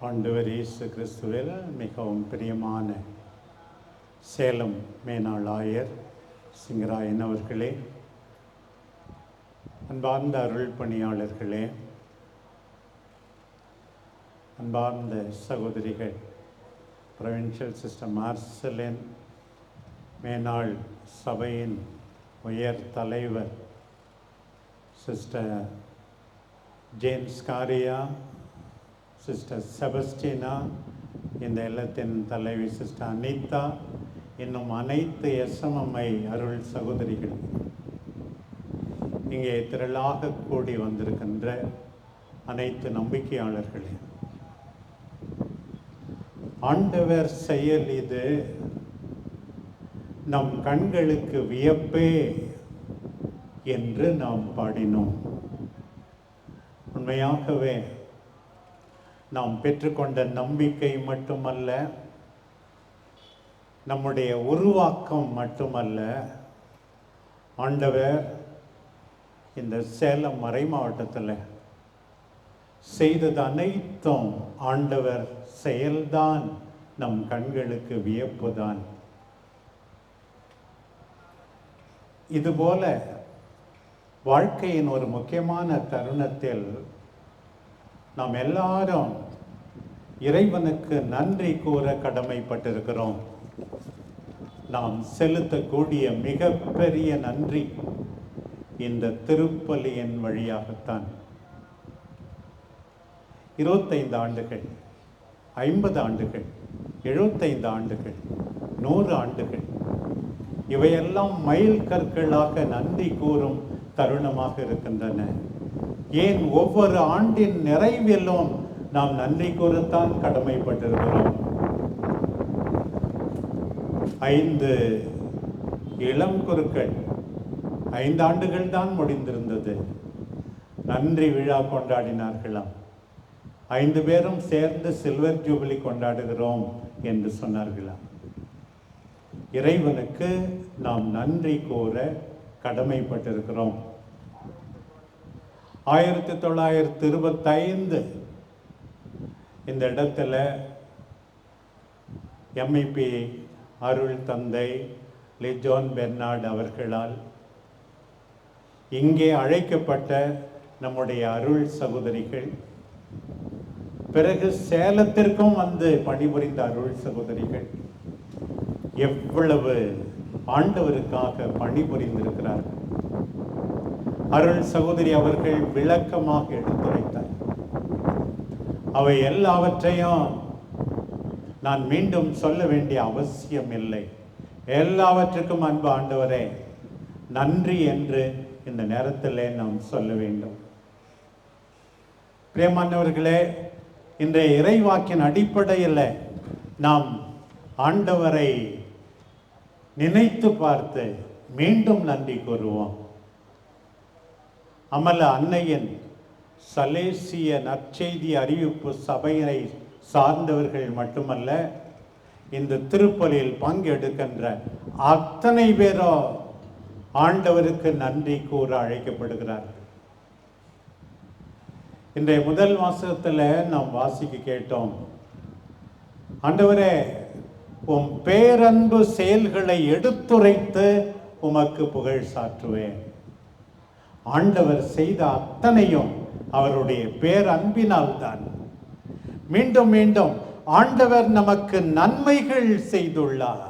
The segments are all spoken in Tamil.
ஆண்டவர் இயேசு கிறிஸ்துவில் மிகவும் பிரியமான சேலம் மேனாள் ஆயர் சிங்கராயன் அவர்களே அன்பார்ந்த அருள் பணியாளர்களே அன்பார்ந்த சகோதரிகள் ப்ரொவின்ஷியல் சிஸ்டர் மார்சலின் மேனாள் சபையின் உயர் தலைவர் sister James Kariya sister Sebastina இந்த இல்லத்தின் தலைவி சிஸ்டர் அனிதா இன்னும் அனைத்து எஸ்எம்எம்ஐ அருள் சகோதரிகள். இங்கே திரளாக கூடி வந்திருக்கின்ற அனைத்து நம்பிக்கையாளர்களே. ஆண்டவர் செயல் இது. நம் கண்களுக்கு வியப்பே என்று நாம் பாடினோம். உண்மையாகவே நாம் பெற்றுக்கொண்ட நம்பிக்கை மட்டுமல்ல நம்முடைய உருவாக்கம் மட்டுமல்ல ஆண்டவர் இந்த சேலம் மறை மாவட்டத்தில் செய்தது அனைத்தும் ஆண்டவர் செயல்தான் நம் கண்களுக்கு வியப்புதான். இதுபோல வாழ்க்கையின் ஒரு முக்கியமான தருணத்தில் நாம் எல்லாரும் இறைவனுக்கு நன்றி கூற கடமைப்பட்டிருக்கிறோம். நாம் செலுத்தக்கூடிய மிகப்பெரிய நன்றி இந்த திருப்பலியின் வழியாகத்தான். இருபத்தைந்து ஆண்டுகள் ஐம்பது ஆண்டுகள் எழுபத்தைந்து ஆண்டுகள் நூறு ஆண்டுகள் இவையெல்லாம் மைல் கற்களாக நன்றி கூறும் தருணமாக இருக்கின்றன. ஏன் ஒவ்வொரு ஆண்டின் நிறைவிலும் நாம் நன்றி கூறத்தான் கடமைப்பட்டிருக்கிறோம்? ஐந்து இளம் குருக்கள் ஐந்து ஆண்டுகள் தான் முடிந்திருந்தது. நன்றி விழா கொண்டாடினார்களாம். ஐந்து பேரும் சேர்ந்து சில்வர் ஜூபிலி கொண்டாடுகிறோம் என்று சொன்னார்களாம். இறைவனுக்கு நாம் நன்றி கூற கடமைப்பட்டிருக்கிறோம். ஆயிரத்தி தொள்ளாயிரத்தி இருபத்தைந்து இந்த இடத்துல எம்ஐபி அருள் தந்தை லிஜோன் பெர்னாட் அவர்களால் இங்கே அழைக்கப்பட்ட நம்முடைய அருள் சகோதரிகள் பிறகு சேலத்திற்கும் வந்து பணிபுரிந்த அருள் சகோதரிகள் எவ்வளவு ஆண்டவருக்காக பணிபுரிந்திருக்கிறார்கள். அருள் சகோதரி அவர்கள் விளக்கமாக எடுத்துரைத்தார். அவை எல்லாவற்றையும் நான் மீண்டும் சொல்ல வேண்டிய அவசியம் இல்லை எல்லாவற்றுக்கும் அன்பு ஆண்டவரே நன்றி என்று இந்த நேரத்தில் நாம் சொல்ல வேண்டும். பிரியமானவர்களே இன்றைய இறைவாக்கின் அடிப்படையில் நாம் ஆண்டவரை நினைத்து பார்த்து மீண்டும் நன்றி கூறுவோம். அமல அன்னையின் சலேசிய நற்செய்தி அறிவிப்பு சபையினை சார்ந்தவர்கள் மட்டுமல்ல இந்த திருப்பலியில் பங்கெடுக்கின்ற அத்தனை பேரோ ஆண்டவருக்கு நன்றி கூற அழைக்கப்படுகிறார்கள் இன்றைய முதல் வாசகத்தில் நாம் வாசிக்க கேட்டோம். ஆண்டவரே உம் பேரன்பு செயல்களை எடுத்துரைத்து உமக்கு புகழ் சாற்றுவேன். ஆண்டவர் செய்த அத்தனையும் அவருடைய பேரன்பினால் தான் மீண்டும் மீண்டும் ஆண்டவர் நமக்கு நன்மைகள் செய்துள்ளார்.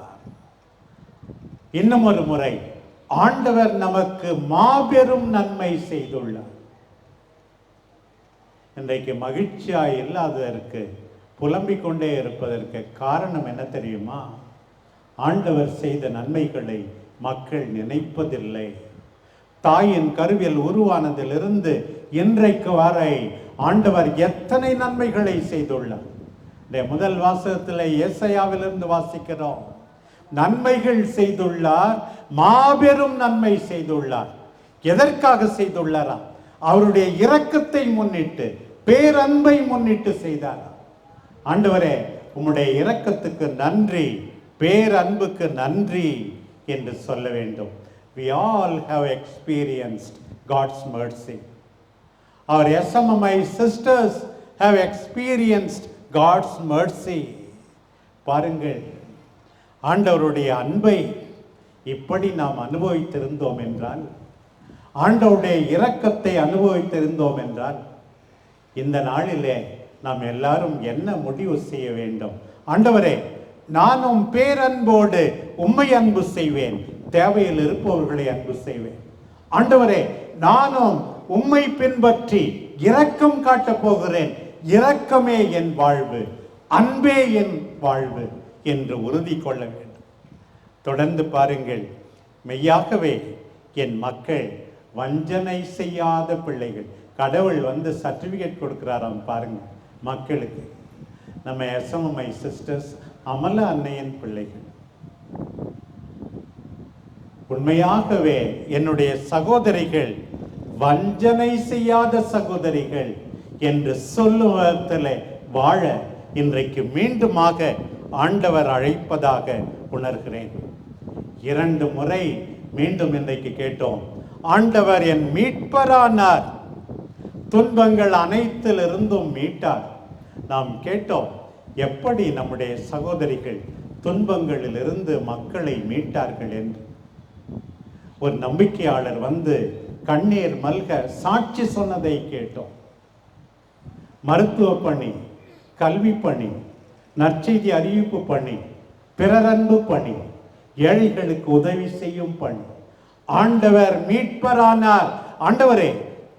இன்னும் ஒரு முறை ஆண்டவர் நமக்கு மாபெரும் நன்மை செய்துள்ளார். இன்றைக்கு மகிழ்ச்சியா இல்லாததற்கு புலம்பிக் கொண்டே இருப்பதற்கு காரணம் என்ன தெரியுமா? ஆண்டவர் செய்த நன்மைகளை மக்கள் நினைப்பதில்லை. தாயின் கருவில் உருவானதிலிருந்து இன்றைக்கு வரை ஆண்டவர் எத்தனை நன்மைகளை செய்துள்ளார். இந்த முதல் வாசகத்தில் இயேசையாவிலிருந்து வாசிக்கிறோம். நன்மைகள் செய்துள்ளார் மாபெரும் நன்மை செய்துள்ளார். எதற்காக செய்துள்ளாரா? அவருடைய இரக்கத்தை முன்னிட்டு பேரன்பை முன்னிட்டு செய்தாரா? ஆண்டவரே உம்முடைய இரக்கத்துக்கு நன்றி பேரன்புக்கு நன்றி என்று சொல்ல வேண்டும். We all have experienced God's mercy. Our SMMI sisters have experienced God's mercy. பாருங்கள் ஆண்டவருடைய அன்பை இப்படி நாம் அனுபவித்திருந்தோம் என்றால் ஆண்டவருடைய இரக்கத்தை அனுபவித்திருந்தோம் என்றால் இந்த நாளிலே நாம் எல்லாரும் என்ன முடிவு செய்ய வேண்டும்? ஆண்டவரே நானும் பேரன்போடு உண்மை அன்பு செய்வேன். தேவையில் இருப்பவர்களை அன்பு செய்வேன். ஆண்டவரே நானும் உம்மை பின்பற்றி இரக்கம் காட்டப் போகிறேன். இரக்கமே என் வாழ்வு அன்பே என் வாழ்வு என்று உறுதி கொள்ள வேண்டும். தொடர்ந்து பாருங்கள் மெய்யாகவே என் மக்கள் வஞ்சனை செய்யாத பிள்ளைகள். கடவுள் வந்து சர்டிபிகேட் கொடுக்கிறாராம் பாருங்க மக்களுக்கு. நம்ம எஸ்எம்எம்ஐ சிஸ்டர்ஸ் அமல அன்னையின் பிள்ளைகள். உண்மையாகவே என்னுடைய சகோதரிகள் வஞ்சனை செய்யாத சகோதரிகள் என்று சொல்லுவதில் வாழ இன்றைக்கு மீண்டுமாக ஆண்டவர் அழைப்பதாக உணர்கிறேன். இரண்டு முறை மீண்டும் இன்றைக்கு கேட்டோம். ஆண்டவர் என் மீட்பரானார். துன்பங்கள் அனைத்திலிருந்தும் மீட்டார். நாம் கேட்டோம் எப்படி நம்முடைய சகோதரிகள் துன்பங்களிலிருந்து மக்களை மீட்டார்கள் என்று. ஒரு நம்பிக்கையாளர் வந்து கண்ணீர் மல்க சாட்சி சொன்னதை கேட்டோம். மருத்துவ பணி கல்வி பணி நற்செய்தி அறிவிப்பு பணி பிறரன்பு பணி ஏழைகளுக்கு உதவி செய்யும் பணி. ஆண்டவர் மீட்பரானார். ஆண்டவரே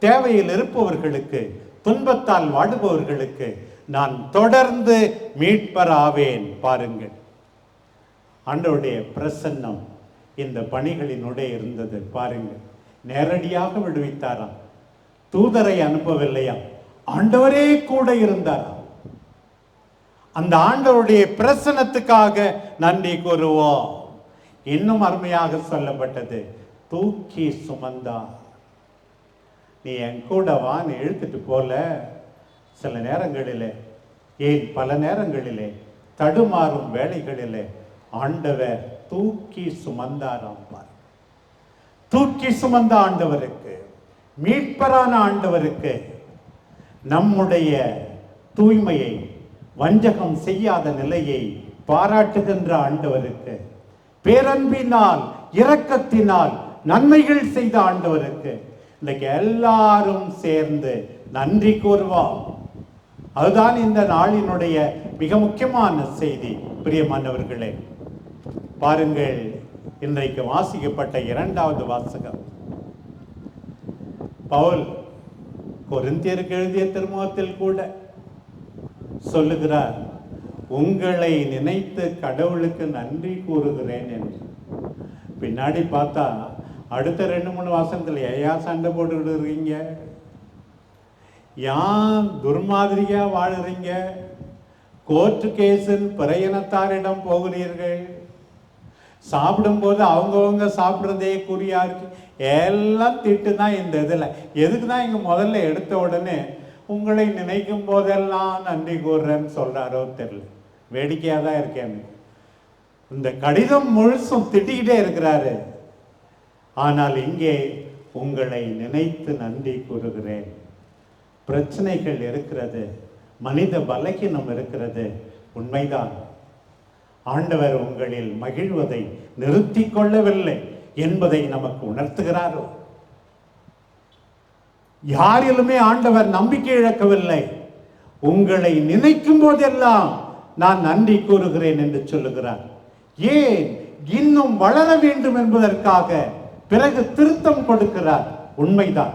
தேவையில் இருப்பவர்களுக்கு துன்பத்தால் வாடுபவர்களுக்கு நான் தொடர்ந்து மீட்பராவேன் பாருங்கள். ஆண்டவருடைய பிரசன்னம் இந்த பணிகளினுடைய இருந்தது. பாருங்கள். நேரடியாக விடுவித்தாராம். தூதரை அனுப்பவில்லையா? ஆண்டவரே கூட இருந்தாராம். அந்த ஆண்டவருடைய பிரசனத்துக்காக நன்றி கூறுவோம். இன்னும் அருமையாக சொல்லப்பட்டது. தூக்கி சுமந்தா நீ என் கூட வான்னு இழுத்துட்டு போல. சில நேரங்களிலே ஏன் பல நேரங்களிலே தடுமாறும் வேலைகளிலே ஆண்டவர் தூக்கி சுமந்தார் பார். தூக்கி சுமந்த ஆண்டவருக்கு மீட்பரான ஆண்டவருக்கு நம்முடைய தூய்மையை வஞ்சகம் செய்யாத நிலையை பாராட்டுகின்ற ஆண்டவருக்கு பேரன்பினால் இரக்கத்தினால் நன்மைகள் செய்த ஆண்டவருக்கு இன்னைக்கு எல்லாரும் சேர்ந்து நன்றி கூறுவோம். அதுதான் இந்த நாளினுடைய மிக முக்கியமான செய்தி. பிரியமானவர்களே பாருங்கள் இன்றைக்கு வாசிக்கப்பட்ட இரண்டாவது வாசகம். பவுல் கொரிந்தியருக்கு எழுதிய திருமுகத்தில் கூட சொல்லுகிறார் உங்களை நினைத்து கடவுளுக்கு நன்றி கூறுகிறேன் என்று. பின்னாடி பார்த்தா அடுத்த ரெண்டு மூணு வாசகத்தில் ஏயா சண்டை போட்டுக்கிட்டு இருக்கீங்க? யான் துர்மாதிரியா வாழுறீங்க? கோர்ட்டு கேஸின் பிரயணத்தாரிடம் போகிறீர்கள்? சாப்பிடும்போது அவங்கவுங்க சாப்பிட்றதே குறியாக இருக்கு. எல்லாம் திட்டு தான் இந்த இதில். எதுக்கு தான் இங்கே முதல்ல எடுத்த உடனே உங்களை நினைக்கும் போதெல்லாம் நன்றி கூறுறேன்னு சொல்கிறாரோ தெரியல. வேடிக்கையாக தான் இருக்கேன் இந்த கடிதம் முழுசும் திட்டிக்கிட்டே இருக்கிறாரு. ஆனால் இங்கே உங்களை நினைத்து நன்றி கூறுகிறேன். பிரச்சனைகள் இருக்கிறது. மனித பலகீனம் இருக்கிறது. உண்மைதான். ஆண்டவர் உங்களில் மகிழ்வதை நிறுத்தி கொள்ளவில்லை என்பதை நமக்கு உணர்த்துகிறாரோ? யாரிலுமே ஆண்டவர் நம்பிக்கை இழக்கவில்லை. உங்களை நினைக்கும் போதெல்லாம் நான் நன்றி கூறுகிறேன் என்று சொல்லுகிறார். ஏன் இன்னும் வளர வேண்டும் என்பதற்காக பிறகு திருத்தம் கொடுக்கிறார்? உண்மைதான்.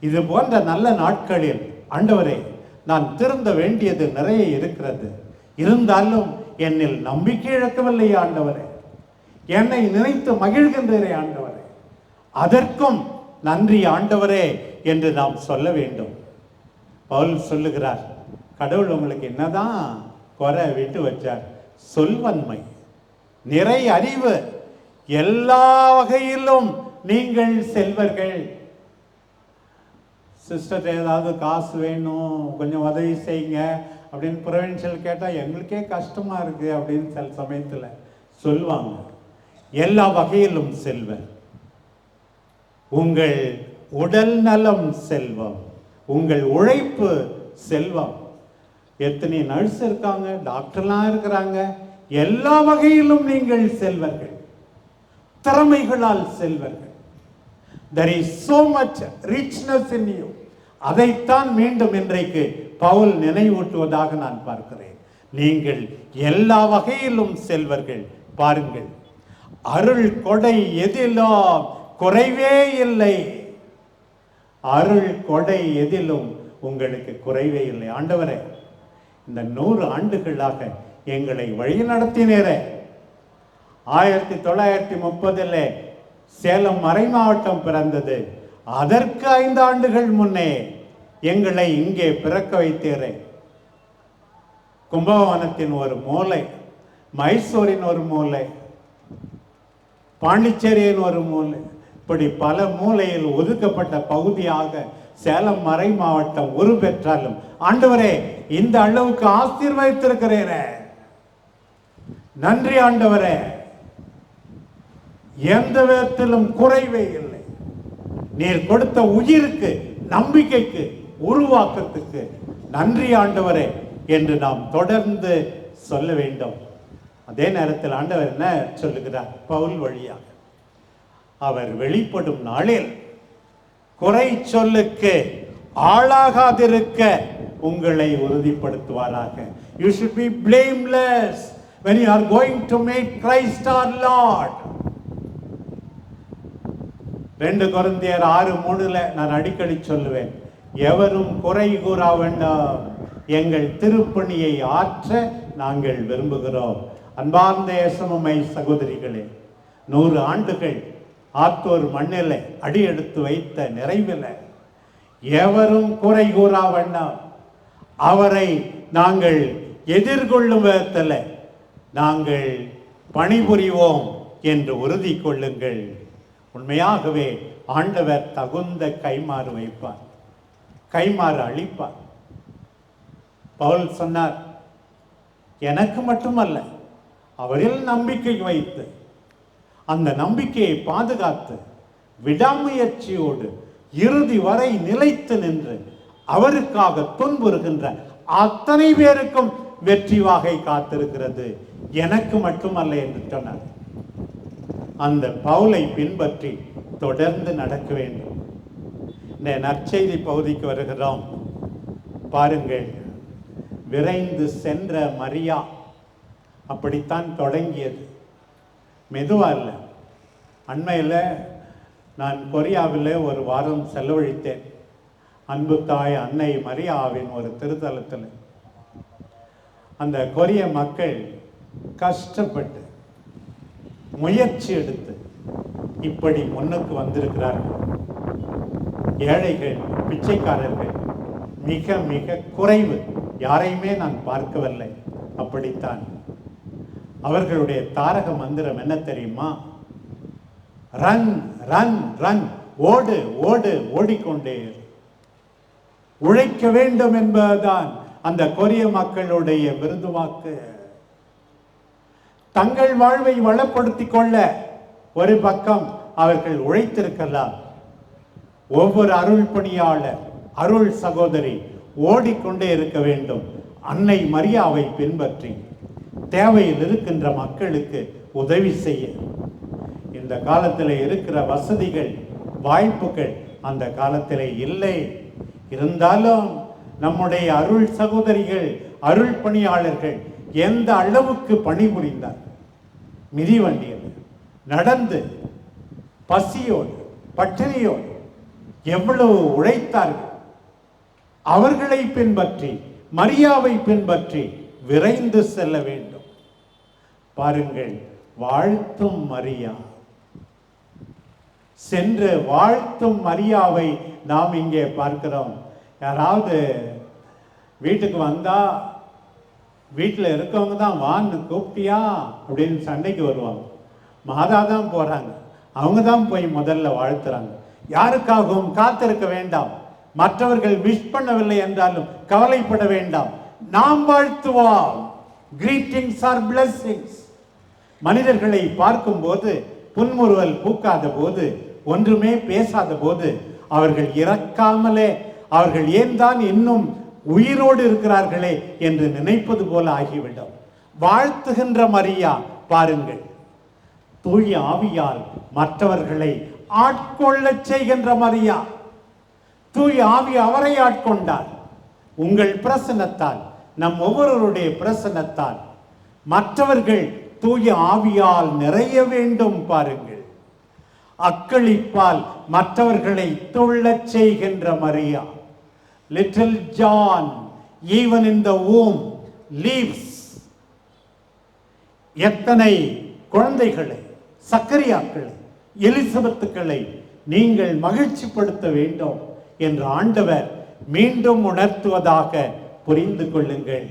இது போன்ற நல்ல நாட்களில் ஆண்டவரே நான் திருந்த வேண்டியது நிறைய இருக்கிறது. இருந்தாலும் என்னில் நம்பிக்கை இழக்கவில்லை ஆண்டவரே. என்னை நினைத்து மகிழ்கின்றேரே ஆண்டவரே. அதற்கும் நன்றி ஆண்டவரே என்று நாம் சொல்ல வேண்டும். பவுல் சொல்லுகிறார் கடவுள் உங்களுக்கு என்னதான் குறை விட்டு வச்சார் சொல்வன்மை நிறை அறிவு எல்லா வகையிலும் நீங்கள் செல்வர்கள். சிஸ்டர் ஏதாவது காசு வேணும் கொஞ்சம் உதவி செய்யுங்க. அப்படின்னு ப்ரொவின்ஷியல் கேட்டால் எங்களுக்கே கஷ்டமாக இருக்குது அப்படின்னு சில சமயத்தில் சொல்லுவாங்க. எல்லா வகையிலும் செல்வர் உங்கள் உடல் நலம் செல்வம். உங்கள் உழைப்பு செல்வம். எத்தனை நர்ஸ் இருக்காங்க டாக்டர்லாம் இருக்கிறாங்க. எல்லா வகையிலும் நீங்கள் செல்வர்கள். திறமைகளால் செல்வர்கள். There is so much richness in you அதைத்தான் மீண்டும் இன்றைக்கு பவுல் நினைவூட்டுவதாக நான் பார்க்கிறேன். நீங்கள் எல்லா வகையிலும் செல்வர்கள் பாருங்கள். அருள் கொடை எதிலும் குறைவே இல்லை. அருள் கொடை எதிலும் உங்களுக்கு குறைவே இல்லை. ஆண்டவரே இந்த நூறு ஆண்டுகளாக எங்களை வழி நடத்தினேரே. ஆயிரத்தி தொள்ளாயிரத்தி முப்பதில் சேலம் மறை மாவட்டம் பிறந்தது. அதற்கு ஐந்து ஆண்டுகள் முன்னே எங்களை இங்கே பிறக்க வைத்தீரே. கும்பகோணத்தின் ஒரு மூலை மைசூரின் ஒரு மூலை பாண்டிச்சேரியின் ஒரு மூலை இப்படி பல மூலையில் ஒதுக்கப்பட்ட பகுதியாக சேலம் மறை மாவட்டம் உருப்பெற்றாலும் ஆண்டவரே இந்த அளவுக்கு ஆசீர்வதித்திருக்கிறீரே. நன்றி ஆண்டவரே. எந்த விதத்திலும் குறைவே இல்லை. நீர் கொடுத்த உயிருக்கு நம்பிக்கைக்கு உருவாக்கத்துக்கு நன்றி ஆண்டவரே என்று நாம் தொடர்ந்து சொல்ல வேண்டும். அதே நேரத்தில் ஆண்டவர் என்ன சொல்லுகிறார்? பவுல் வழியாக. அவர் வெளிப்படும் நாளில் குறை சொல்லுக்கு ஆளாகாதிருக்க உங்களை உறுதிப்படுத்துவாராக. You should be blameless when you are going to meet Christ our Lord. ரெண்டு குழந்தையர் ஆறு மூணுல நான் அடிக்கடி சொல்லுவேன். எவரும் குறை கூற வேண்டாம். எங்கள் திருப்பணியை ஆற்ற நாங்கள் விரும்புகிறோம். அன்பார்ந்த இயேசுமை சகோதரிகளே நூறு ஆண்டுகள் ஆத்தோர் மண்ணில் அடி எடுத்து வைத்த நிறைவில் எவரும் குறை கூறா வேண்டாம். அவரை நாங்கள் எதிர்கொள்ளும் விதத்தில் நாங்கள் பணிபுரிவோம் என்று உறுதி கொள்ளுங்கள். உண்மையாகவே ஆண்டவர் தகுந்த கைமாறு வைப்பார். கைமாறு அழிப்பார். பவுல் சொன்னார் எனக்கு மட்டுமல்ல அவரில் நம்பிக்கை வைத்து அந்த நம்பிக்கையை பாதுகாத்து விடாமுயற்சியோடு இறுதி வரை நிலைத்து நின்று அவருக்காக துன்புறுகின்ற அத்தனை பேருக்கும் வெற்றி வாகை காத்திருக்கிறது. எனக்கு மட்டுமல்ல என்று சொன்னார். அந்த பவுலை பின்பற்றி தொடர்ந்து நடக்க வேண்டும். இந்த நற்செய்தி பகுதிக்கு வருகிறோம். பாருங்கள் விரைந்து சென்ற மரியா அப்படித்தான் தொடங்கியது. மெதுவா இல்லை. அண்மையில் நான் கொரியாவில் ஒரு வாரம் செலவழித்தேன். அன்பு தாய் அன்னை மரியாவின் ஒரு திருத்தலத்தில். அந்த கொரிய மக்கள் கஷ்டப்பட்டு முயற்சி எடுத்து இப்படி முன்னுக்கு வந்திருக்கிறார்கள். ஏழைகள் பிச்சைக்காரர்கள் மிக மிக குறைவு. யாரையுமே நான் பார்க்கவில்லை. அப்படித்தான். அவர்களுடைய தாரக மந்திரம் என்ன தெரியுமா? ரன் ரன் ரன் ஓடு ஓடு ஓடிக்கொண்டே. உழைக்க வேண்டும் என்பதுதான் அந்த கொரிய மக்களுடைய விருதுவாக்கு. தங்கள் வாழ்வை வளப்படுத்திக் கொள்ள ஒரு பக்கம் அவர்கள் உழைத்திருக்கலாம் ஒவ்வொரு அருள் பணியாளர் அருள் சகோதரி ஓடிக்கொண்டே இருக்க வேண்டும். அன்னை மரியாவை பின்பற்றி தேவையில் இருக்கின்ற மக்களுக்கு உதவி செய்ய. இந்த காலத்தில் இருக்கிற வசதிகள் வாய்ப்புகள் அந்த காலத்தில் இல்லை. இருந்தாலும் நம்முடைய அருள் சகோதரிகள் அருள் பணியாளர்கள் எந்த அளவுக்கு பணிபுரிந்தார்? மிதிவண்டியில் நடந்து பசியோடு பட்டினியோடு எவ்வளவு உழைத்தார்கள்? அவர்களை பின்பற்றி மரியாவை பின்பற்றி விரைந்து செல்ல வேண்டும். பாருங்கள் வாழ்த்தும் மரியா. சென்று வாழ்த்தும் மரியாவை நாம் இங்கே பார்க்கிறோம். யாராவது வீட்டுக்கு வந்தா வீட்டில் இருக்கவங்க தான் வான்னு கூப்பிட்டியா? அப்படின்னு சண்டைக்கு வருவாங்க. மாதா தான் போகிறாங்க அவங்க தான் போய் முதல்ல வாழ்த்துறாங்க. யாருக்காகவும் காத்திருக்க வேண்டாம். மற்றவர்கள் விஷ் பண்ணவில்லை என்றாலும் கவலைப்பட வேண்டாம். நாம் வாழ்த்துவோம். கிரீட்டிங்ஸ் ஆர் பிளஸ்ஸிங்ஸ் மனிதர்களை பார்க்கும்போது புன்முறுவல் பூக்காத போது ஒன்றுமே பேசாத போது அவர்கள் இறக்காமலே அவர்கள் ஏன் தான் இன்னும் உயிரோடு இருக்கிறார்களே என்று நினைப்பது போல ஆகிவிடும். வாழ்த்துகின்ற மரியா பாருங்கள். தூய ஆவியால் மற்றவர்களை ஆட்கொள்ளச் செய்கின்ற மரியா. தூய் ஆவி அவரை ஆட்கொண்டார். உங்கள் பிரசனத்தால் நம் ஒவ்வொருவருடைய பிரசனத்தால் மற்றவர்கள் தூய ஆவியால் நிறைய வேண்டும் பாருங்கள். அக்களிப்பால் மற்றவர்களை துள்ளச் செய்கின்ற Maria. Little John even in the leaves எத்தனை குழந்தைகளை சக்கரியாக்களை. எலிசபத்துக்களை நீங்கள் மகிழ்ச்சிப்படுத்த வேண்டும் என்று ஆண்டவர் மீண்டும் உணர்த்துவதாக புரிந்து கொள்ளுங்கள்.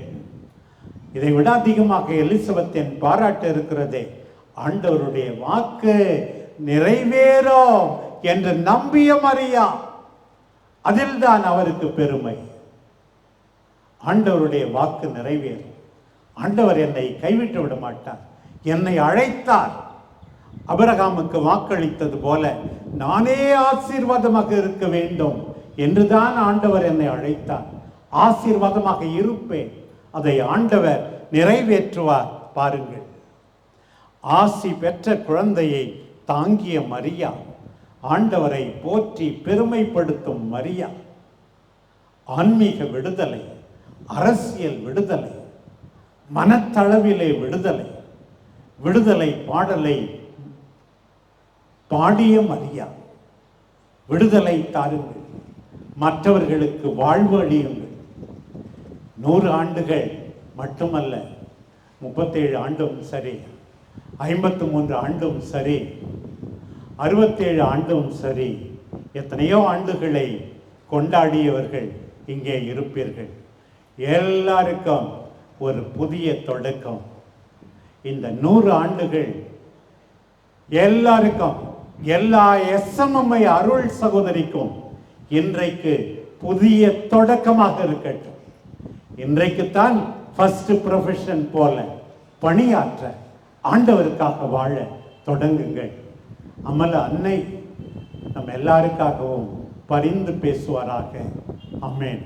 இதை விட அதிகமாக எலிசபத்தின் பாராட்டு இருக்கிறதே ஆண்டவருடைய வாக்கு நிறைவேறும் என்று நம்பிய மரியா அதில்தான் அவருக்கு பெருமை. ஆண்டவருடைய வாக்கு நிறைவேறும். ஆண்டவர் என்னை கைவிட்டு விட மாட்டார் என்னை அழைத்தார். அபரகாமுக்கு வாக்களித்தது போல நானே ஆசீர்வாதமாக இருக்க வேண்டும் என்றுதான் ஆண்டவர் என்னை அழைத்தார். ஆசீர்வாதமாக இருப்பேன். அதை ஆண்டவர் நிறைவேற்றுவார். பாருங்கள். ஆசி பெற்ற குழந்தையை தாங்கிய மரியா ஆண்டவரை போற்றி பெருமைப்படுத்தும் மரியா ஆன்மீக விடுதலை அரசியல் விடுதலை மனத்தளவிலே விடுதலை விடுதலை பாடலை பாடிய மரியா விடுதலை தாருங்கள். மற்றவர்களுக்கு வாழ்வு அழியுங்கள். நூறு ஆண்டுகள் மட்டுமல்ல முப்பத்தேழு ஆண்டும் சரி ஐம்பத்து மூன்று ஆண்டும் சரி அறுபத்தேழு ஆண்டும் சரி எத்தனையோ ஆண்டுகளை கொண்டாடியவர்கள் இங்கே இருப்பீர்கள். எல்லாருக்கும் ஒரு புதிய தொடக்கம். இந்த நூறு ஆண்டுகள் எல்லாருக்கும் எல்லா எஸ்எம்எம்ஐ அருள் சகோதரிக்கும் இன்றைக்கு புதிய தொடக்கமாக இருக்கட்டும். இன்றைக்குத்தான் ஃபர்ஸ்ட் ப்ரொஃபஷன் போல பணியாற்ற ஆண்டவருக்காக வாழ தொடங்குங்கள். அமல அன்னை நம்ம எல்லாருக்காகவும் பரிந்து பேசுவாராக. அம்மேன்